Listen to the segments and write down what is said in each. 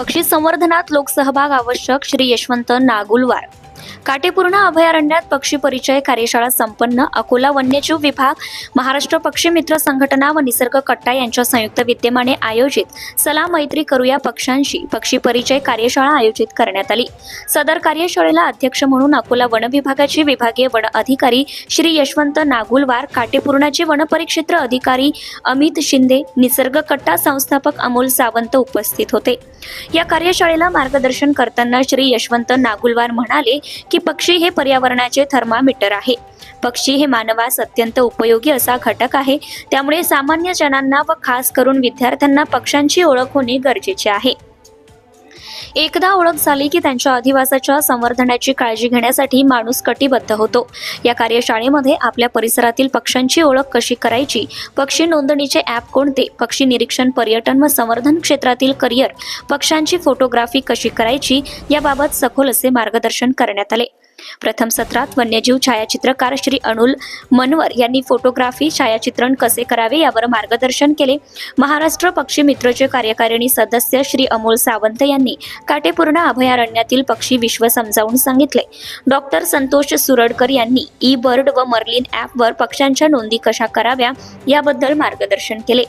पक्षी संवर्धनात लोकसहभाग आवश्यक श्री यशवंत नागुलवार. काटेपूर्ण अभयारण्यात पक्षी परिचय कार्यशाळा संपन्न. अकोला वन्यजीव विभाग महाराष्ट्र पक्षी मित्र संघटना व निसर्ग कट्टा यांच्या संयुक्त विद्यमाने आयोजित सला मैत्री करूया पक्षांशी पक्षी परिचय कार्यशाळा आयोजित करण्यात आली. सदर कार्यशाळेला अध्यक्ष म्हणून अकोला वन विभागाचे विभागीय वन अधिकारी श्री यशवंत नागुलवार काटेपूर्णाचे वनपरिक्षेत्र अधिकारी अमित शिंदे निसर्ग कट्टा संस्थापक अमोल सावंत उपस्थित होते. या कार्यशाळेला मार्गदर्शन करताना श्री यशवंत नागुलवार म्हणाले की पक्षी हे पर्यावरणाचे थर्मामीटर आहे. पक्षी हे मानवास अत्यंत उपयोगी असा घटक आहे. त्यामुळे सामान्य जनांना व खास करून विद्यार्थ्यांना पक्ष्यांची ओळख होणे गरजेचे आहे. एकदा ओळख झाली की त्यांच्या अधिवासाच्या संवर्धनाची काळजी घेण्यासाठी माणूस कटिबद्ध होतो. या कार्यशाळेमध्ये आपल्या परिसरातील पक्ष्यांची ओळख कशी करायची? पक्षी नोंदणीचे ॲप कोणते? पक्षी निरीक्षण पर्यटन व संवर्धन क्षेत्रातील करिअर. पक्ष्यांची फोटोग्राफी कशी करायची? याबाबत सखोल असे मार्गदर्शन करण्यात आले. प्रथम सत्रात वन्यजीव छायाचित्रकार श्री अनुल मनवर यांनी फोटोग्राफी छायाचित्रण कसे करावे यावर मार्गदर्शन केले. महाराष्ट्र पक्षी मित्रचे कार्यकारिणी सदस्य श्री अमोल सावंत यांनी काटेपूर्ण अभयारण्यातील पक्षी विश्व समजावून सांगितले. डॉक्टर संतोष सुरडकर यांनी ई बर्ड व मर्लिन ॲपवर पक्ष्यांच्या नोंदी कशा कराव्या याबद्दल मार्गदर्शन केले.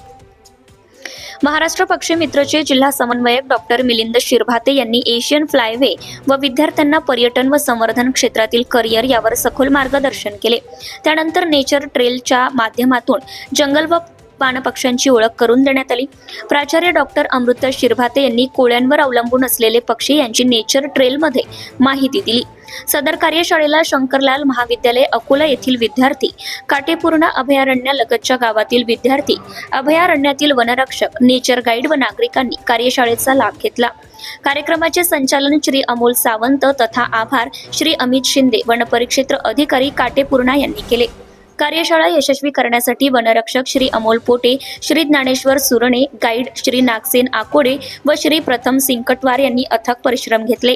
महाराष्ट्र पक्षी मित्रचे जिल्हा समन्वयक डॉक्टर मिलिंद शिरभाते यांनी एशियन फ्लायवे व विद्यार्थ्यांना पर्यटन व संवर्धन क्षेत्रातील करिअर यावर सखोल मार्गदर्शन केले. त्यानंतर नेचर ट्रेलच्या माध्यमातून जंगल व पाणपक्ष्यांची ओळख करून देण्यात आली. प्राचार्य डॉक्टर अमृता शिरभाते यांनी कोळ्यांवर अवलंबून असलेले पक्षी यांची नेचर ट्रेलमध्ये माहिती दिली. सदर कार्यशाळेला शंकरलाल महाविद्यालय अकोला येथील विद्यार्थी काटेपूर्ण अभयारण्यालगतच्या गावातील विद्यार्थी अभयारण्यातील वनरक्षक नेचर गाईड व नागरिकांनी कार्यशाळेचा लाभ घेतला. कार्यक्रमाचे संचालन श्री अमोल सावंत तथा आभार श्री अमित शिंदे वनपरिक्षेत्र अधिकारी काटेपूर्णा यांनी केले. कार्यशाळा यशस्वी करण्यासाठी वनरक्षक श्री अमोल पोटे श्री ज्ञानेश्वर सुरणे गाईड श्री नागसेन आकोडे व श्री प्रथम सिंकटवार यांनी अथक परिश्रम घेतले.